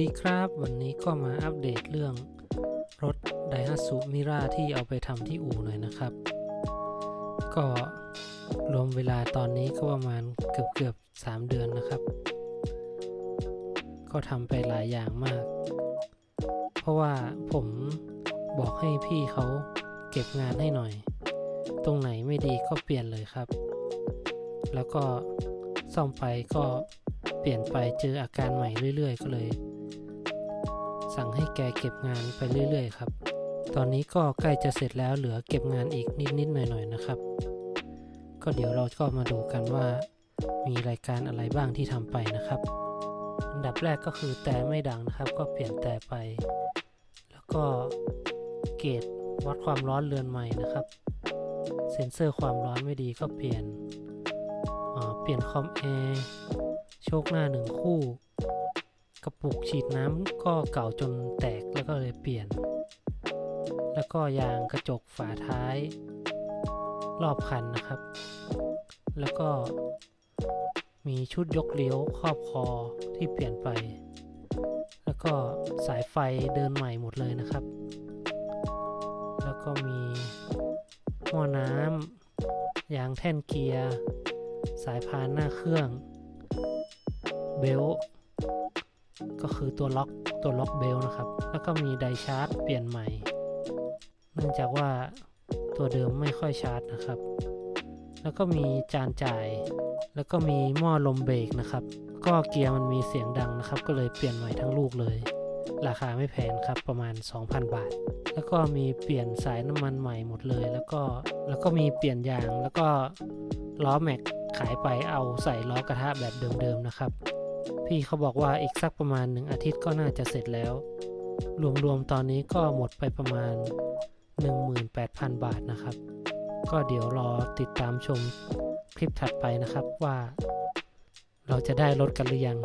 ดีครับวันนี้ก็มาอัปเดตเรื่องรถ Daihatsu Mira ที่เอาไปทำที่อู่หน่อยนะครับ ก็รวมเวลาตอนนี้ก็ประมาณเกือบเกือบ3เดือนนะครับ ก็ทำไปหลายอย่างมาก เพราะว่าผมบอกให้พี่เขาเก็บงานให้หน่อย ตรงไหนไม่ดีก็เปลี่ยนเลยครับ แล้วก็ซ่อมไปก็เปลี่ยนไปเจออาการใหม่เรื่อยๆ ก็เลย สั่งให้แกเก็บงานไปเรื่อยๆครับ ตอนนี้ก็ใกล้จะเสร็จแล้วเหลือเก็บงานอีกนิดๆหน่อยๆนะครับ ก็เดี๋ยวเราก็มาดูกันว่า มีรายการอะไรบ้างที่ทำไปนะครับ อันดับแรกก็คือแต่ไม่ดังนะครับ ก็เปลี่ยนแต่ไป แล้วก็เกจวัดความร้อนเรือนใหม่นะครับ เซ็นเซอร์ความร้อนไม่ดีก็เปลี่ยนอ่าเปลี่ยนคอมแอร์โชคหน้าหนึ่งคู่ กระปุกฉีดน้ำก็เก่าจนแตกแล้วก็เลยเปลี่ยน แล้วก็ยางกระจกฝาท้าย รอบคันนะครับ แล้วก็มีชุดยกเลี้ยวครอบคอที่เปลี่ยนไป แล้วก็สายไฟเดินใหม่หมดเลยนะครับ แล้วก็มีหม้อน้ำยางแท่นเกียร์ สายพานหน้าเครื่อง เบล ก็คือตัวล็อกตัวล็อกเบลนะครับ แล้วก็มีไดชาร์จเปลี่ยนใหม่ เนื่องจากว่าตัวเดิมไม่ค่อยชาร์จนะครับ แล้วก็มีจานจ่าย แล้วก็มีหม้อลมเบรกนะครับ ก็เกียร์มันมีเสียงดังนะครับ ก็เลยเปลี่ยนใหม่ทั้งลูกเลย ราคาไม่แพงครับประมาณ 2,000 บาท แล้วก็มีเปลี่ยนสายน้ำมันใหม่หมดเลย แล้วก็แล้วก็มีเปลี่ยนยางแล้วก็ล้อแม็กขายไปเอาใส่ล้อกระทะแบบเดิมๆนะครับ พี่เขาบอกว่าอีกสักประมาณหนึ่งอาทิตย์ก็น่าจะเสร็จแล้ว รวมๆตอนนี้ก็หมดไปประมาณ 18,000 บาทนะครับ ก็เดี๋ยวรอติดตามชมคลิปถัดไปนะครับว่า เราจะได้รถกันหรือยัง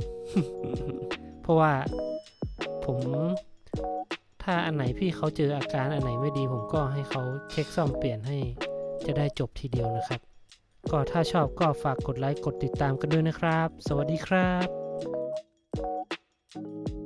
เพราะว่าผมถ้าอันไหนพี่เขาเจออาการอันไหนไม่ดี ผมก็ให้เขาเช็คซ่อมเปลี่ยนให้จะได้จบทีเดียวนะครับ ก็ถ้าชอบก็ฝากกดไลค์กดติดตามกันด้วยนะครับ สวัสดีครับ you